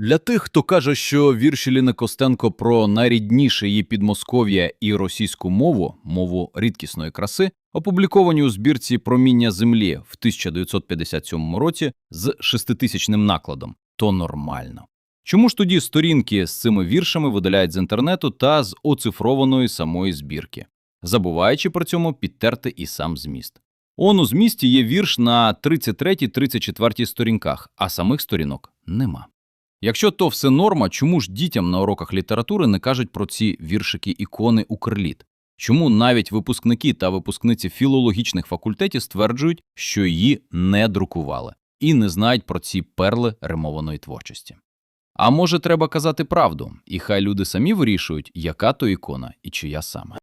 Для тих, хто каже, що вірші Ліни Костенко про найрідніше її підмосков'я і російську мову, мову рідкісної краси, опубліковані у збірці Проміння землі в 1957 році з шеститисячним накладом, то нормально. Чому ж тоді сторінки з цими віршами видаляють з інтернету та з оцифрованої самої збірки, забуваючи при цьому підтерти і сам зміст? Он у змісті є вірш на 33-34 сторінках, а самих сторінок нема. Якщо то все норма, чому ж дітям на уроках літератури не кажуть про ці віршики ікони Укрліт? Чому навіть випускники та випускниці філологічних факультетів стверджують, що її не друкували і не знають про ці перли римованої творчості? А може, треба казати правду, і хай люди самі вирішують, яка то ікона і чия саме.